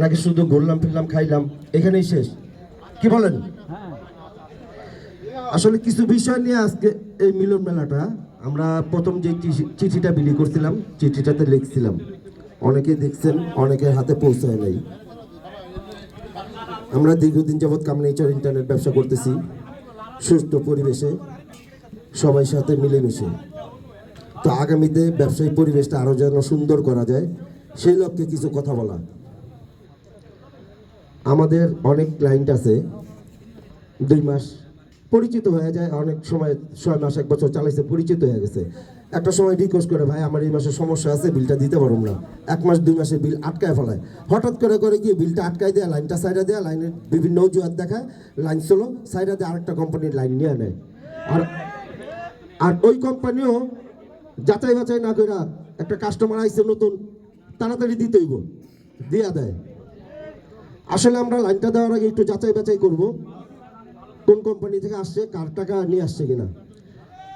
নাকি শুধু ঘুরলাম ফিরলাম, খাইলাম? এখানেই শেষ। কি বলেন? আসলে কিছু বিষয় নিয়ে আজকে এই মিলন মেলাটা আমরা প্রথম যে চিঠিটা বিলি করছিলাম, চিঠিটাতে লিখছিলাম। অনেকে দেখছেন, অনেকের হাতে পৌঁছায় নাই। আমরা দীর্ঘদিন যাবৎ কামনেচার ইন্টারনেট ব্যবসা করতেছি, সুস্থ পরিবেশে, সবাই সাথে মিলেমিশে। তো আগামীতে ব্যবসায়ী পরিবেশটা আরও যেন সুন্দর করা যায় সেই লক্ষ্যে কিছু কথা বলা। আমাদের অনেক ক্লায়েন্ট আছে, দুই মাস পরিচিত হয়ে যায়, অনেক সময় ছয় মাস, এক বছর চালাইছে, পরিচিত হয়ে গেছে। একটা সময় রিকোয়েস্ট করে, ভাই, আমার এই মাসে সমস্যা আছে বিলটা দিতে পারব না। এক মাস, দুই মাসে বিল আটকায় ফেলায়। হঠাৎ করে করে গিয়ে বিলটা আটকায় দেয়া লাইনটা সাইডে দেয়া লাইনের বিভিন্ন অজুহাত দেখায় লাইন চলো, সাইডে দিয়ে আরেকটা কোম্পানির লাইন নিয়ে নেয়। আর আর ওই কোম্পানিও যাচাই বাছাই না কইরা একটা কাস্টমার আইছে নতুন তাড়াতাড়ি দিতে হইব দিয়া দেয়। আসলে আমরা লাইনটা দেওয়ার আগে একটু যাচাই বাছাই করব, কোন কোম্পানি থেকে আসছে, কার টাকা নিয়ে আসছে কিনা।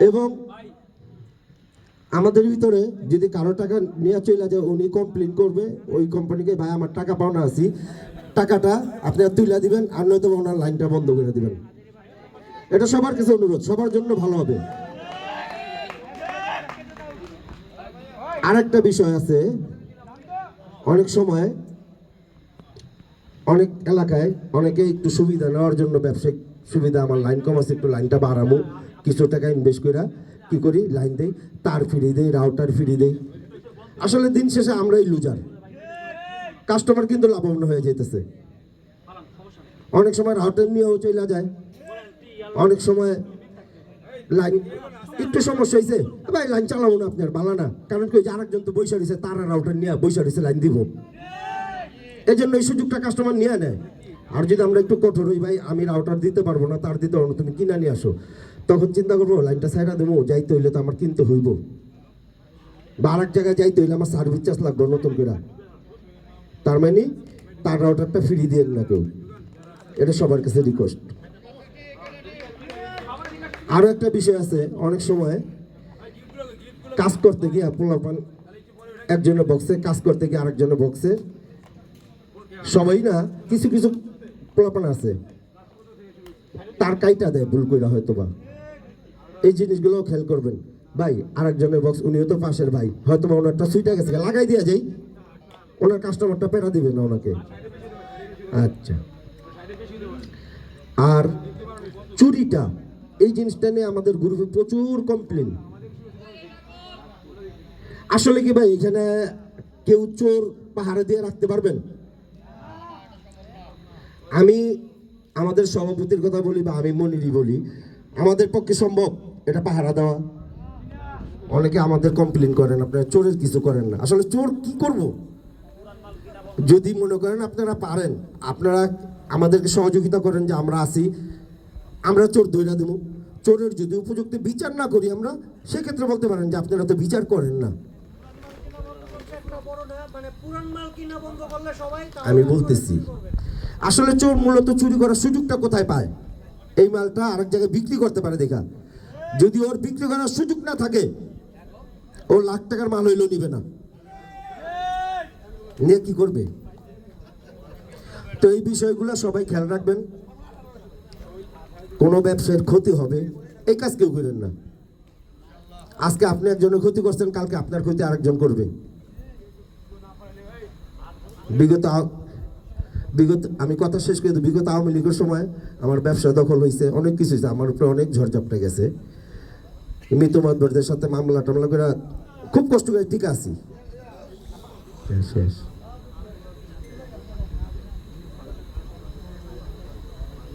এবং আমাদের ভিতরে যদি কারও টাকা নিয়ে চলে যায়, উনি কমপ্লেন করবে, ওই কোম্পানিকে ভাই, আমার টাকা পাওনা আছি। টাকাটা আপনি আর তুলে দিবেন, আর নয়তো ওনার লাইনটা বন্ধ করে দিবেন। এটা সবার কাছে অনুরোধ, সবার জন্য ভালো হবে। আরেকটা বিষয় আছে অনেক সময় অনেক এলাকায় অনেকে একটু সুবিধা নেওয়ার জন্য ব্যবসায়িক সুবিধা, আমার লাইন কম আছে, একটু লাইনটা বাড়াবো। কিছু টাকা ইনভেস্ট করে কি করি? লাইন দেই, তার ফিরিয়ে দেই রাউটার ফিরিয়ে দেই। আসলে দিন শেষে আমরাই লুজার কাস্টমার কিন্তু লাভবান হয়ে যেতেছে অনেক সময় রাউটার নিয়েও চলে যায়। অনেক সময় লাইন একটু সমস্যা হয়েছে ভাই, লাইন চালাবো না আপনার বালা না। কারণ কি আরেকজন তো বৈশা রয়েছে, তারা রাউটার নিয়ে বৈশা রয়েছে, লাইন দিব। এই জন্য এই সুযোগটা কাস্টমার নিয়ে নেয়। আর যদি আমরা একটু কঠোর হই, ভাই, আমি রাউটার দিতে পারব না, তার দিতে পারব না, তুমি কিনা নিয়ে আসো। তখন চিন্তা করব, লাইনটা সাইডা দেবো, যাইতে হইলে তো আমার কিনতে হইব। বা আরেক জায়গায় যাইতে হইলে আমার সার্ভিস চার্জ লাগবে নতুন করে। তার মানে তার রাউটারটা ফ্রি দিয়ে না কেউ। এটা সবার কাছে রিকোয়েস্ট আরও একটা বিষয় আছে, অনেক সময় কাজ করতে গিয়ে পোলাপান একজনের বক্সে কাজ করতে গিয়ে আরেকজনের বক্সে সবাই না, কিছু কিছু পোলাপান আছে। তার কাইটা দেয় ভুল করে হয়তো বা এই জিনিসগুলো খেয়াল করবেন। ভাই, আরেকজনের বক্স উনিও তো পাশের ভাই হয়তো বা ওনারটা সুইটা গেছে, লাগাই দিয়া যাই। ওনার কাস্টমারটা পেরা দিবে না ওনাকে। আচ্ছা। আর চুরিটা এই জিনিসটা নিয়ে আমাদের গ্রুপে প্রচুর কমপ্লেন আসলে কি ভাই, এখানে কেউ চোর পাহাড়ে দিয়ে রাখতে পারবেন? আমি আমাদের সভাপতির কথা বলি বা আমি মনিরই বলি, আমাদের পক্ষে সম্ভব এটা পাহারা দেওয়া। অনেকে আমাদের কমপ্লেন করেন, আপনারা চোরের কিছু করেন না। আসলে চোর কি করব? যদি মনে করেন আপনারা পারেন, আপনারা আমাদেরকে সহযোগিতা করেন যে আমরা আসি আমরা চোর দৈরা দেবো। চোরের যদি উপযুক্ত বিচার না করি আমরা, সেক্ষেত্রে বলতে পারেন যে আপনারা তো বিচার করেন না। আমি বলতেছি, আসলে চোর মূলত চুরি করার সুযোগটা কোথায় পায়? এই মালটা আরেক জায়গায় বিক্রি করতে পারে দেখা। যদি ওর বিক্রি করার সুযোগ না থাকে, ও লাখ টাকার মাল হইলেও নিবে না। নিয়ে কি করবে? তো এই বিষয়গুলো সবাই খেয়াল রাখবেন। কোনো ব্যবসায়ের ক্ষতি হবে, এই কাজ কেউ করেন না। আজকে আপনি একজনের ক্ষতি করছেন, কালকে আপনার ক্ষতি আরেকজন করবে। বিগত বিগত, আমি কথা শেষ করে বিগত আওয়ামী লীগের সময় আমার ব্যবসা দখল হয়েছে, অনেক কিছু হয়েছে, আমার উপরে অনেক ঝড়ঝাপটা গেছে। মৃত্যু মাতবরদের সাথে মামলা টামলা করে খুব কষ্ট করে ঠিক আছি। শেষ।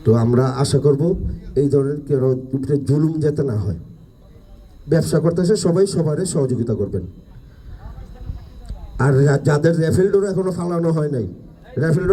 তো আমরা আশা করব এই ধরনের কেউ উপরে জুলুম যাতে না হয়। ব্যবসা করতে আসে সবাই সবারে সহযোগিতা করবেন। আর যাদের রেফেল ডোর এখনও ফালানো হয় নাই, রেফেল